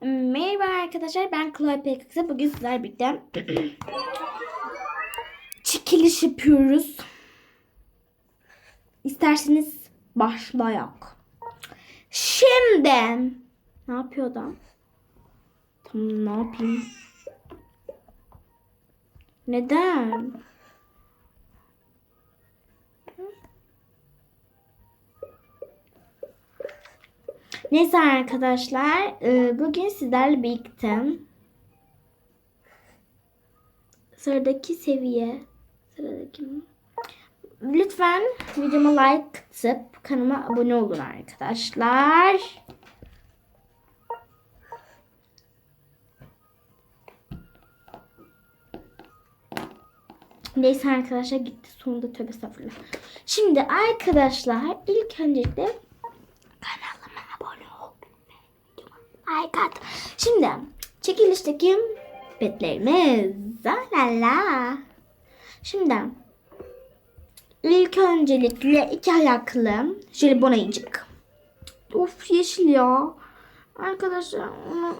Merhaba arkadaşlar ben Chloe Pekaksa. Bugün sizler birlikte çekiliş yapıyoruz. İsterseniz başlayak. Şimdi ne yapıyor adam? Tamam ne yapayım? Neden? Neyse arkadaşlar, e, bugün sizlerle birlikte sıradaki seviye, sıradaki? Lütfen videoma like atıp kanalıma abone olun arkadaşlar. Neyse arkadaşlar gitti sonunda tövbe estağfurullah. Şimdi arkadaşlar ilk öncelikle kanalıma abone ol. Like at. Şimdi çekilişteki petlerimiz. La la. Şimdi ilk öncelikle iki ayaklı jelibon ayıcık. Of yeşil ya. Arkadaşlar onu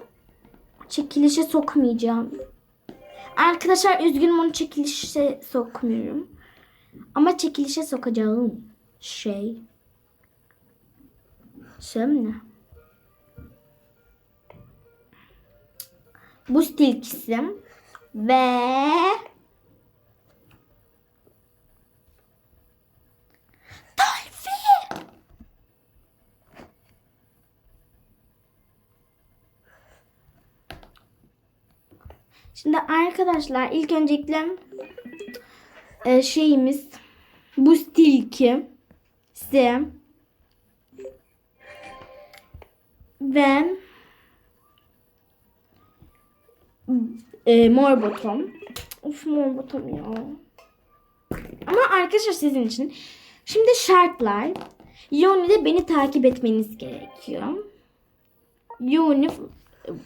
çekilişe sokmayacağım. Arkadaşlar üzgünüm onu çekilişe sokmuyorum. Ama çekilişe sokacağım şey. Şey Bu stilkisi ve. Şimdi arkadaşlar ilk öncelikle e, şeyimiz bu stilki size ve e, mor botom. Of mor botom ya. Ama arkadaşlar sizin için. Şimdi şartlar. Yoni'de beni takip etmeniz gerekiyor. Yoni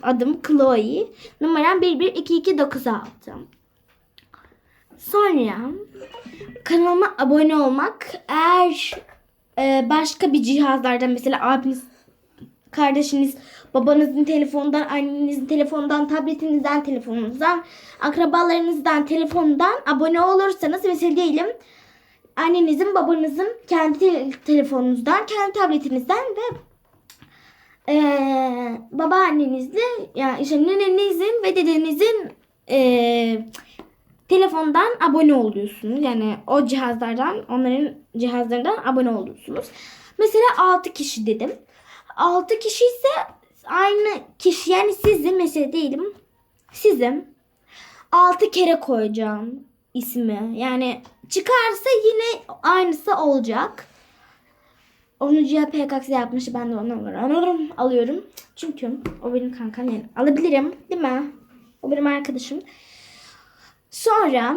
adım Chloe. Numaram 112296. Sonra kanalıma abone olmak. Eğer e, başka bir cihazlardan mesela abiniz kardeşiniz, babanızın telefonundan, annenizin telefonundan, tabletinizden, telefonunuzdan, akrabalarınızdan, telefondan abone olursanız mesela diyelim annenizin, babanızın kendi te- telefonunuzdan, kendi tabletinizden ve eee babaannenizle yani işte nenenizin ve dedenizin eee telefondan abone oluyorsunuz. Yani o cihazlardan, onların cihazlarından abone oluyorsunuz. Mesela 6 kişi dedim. 6 kişi ise aynı kişi yani sizi mesela diyelim sizin 6 kere koyacağım ismi. Yani çıkarsa yine aynısı olacak. Onu Cihat PKX yapmış. Ben de onu alıyorum. alıyorum. Çünkü o benim kankam yani. Alabilirim. Değil mi? O benim arkadaşım. Sonra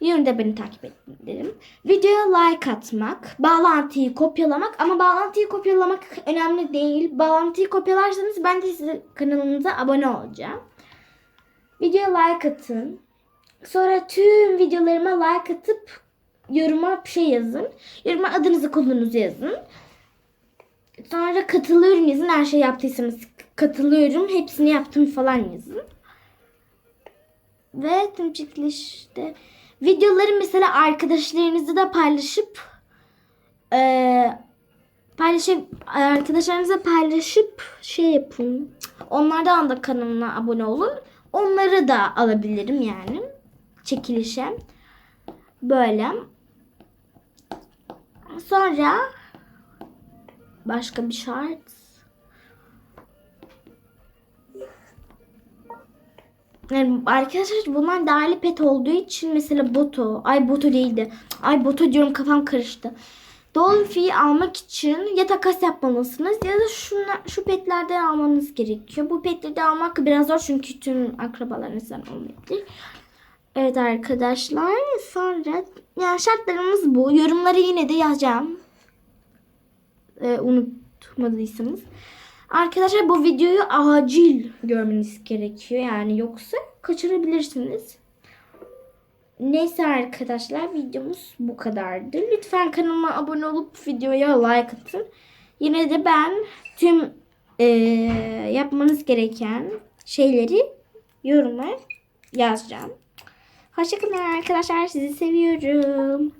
yine de beni takip edin dedim. Videoya like atmak, bağlantıyı kopyalamak ama bağlantıyı kopyalamak önemli değil. Bağlantıyı kopyalarsanız ben de size kanalınıza abone olacağım. Videoya like atın. Sonra tüm videolarıma like atıp yoruma bir şey yazın. Yoruma adınızı kodunuzu yazın. Sonra katılıyorum yazın. Her şey yaptıysanız katılıyorum. Hepsini yaptım falan yazın. Ve tüm çekilişte videoları mesela arkadaşlarınızı da paylaşıp eee paylaşıp arkadaşlarınızla paylaşıp şey yapın. Onlardan da kanalına abone olun. Onları da alabilirim yani çekilişe. Böyle. Sonra başka bir şart. Yani arkadaşlar bunlar değerli pet olduğu için mesela boto, ay boto değildi. Ay boto diyorum kafam karıştı. Dolphy'yi almak için ya takas yapmalısınız ya da şuna, şu petlerden almanız gerekiyor. Bu petleri de almak biraz zor çünkü tüm akrabalarınızdan olmayabilir. Evet arkadaşlar sonra yani şartlarımız bu. Yorumları yine de yazacağım. Ee, unutmadıysanız. Arkadaşlar bu videoyu acil görmeniz gerekiyor. Yani yoksa kaçırabilirsiniz. Neyse arkadaşlar videomuz bu kadardı. Lütfen kanalıma abone olup videoya like atın. Yine de ben tüm e, yapmanız gereken şeyleri yoruma yazacağım. Hoşçakalın arkadaşlar. Sizi seviyorum.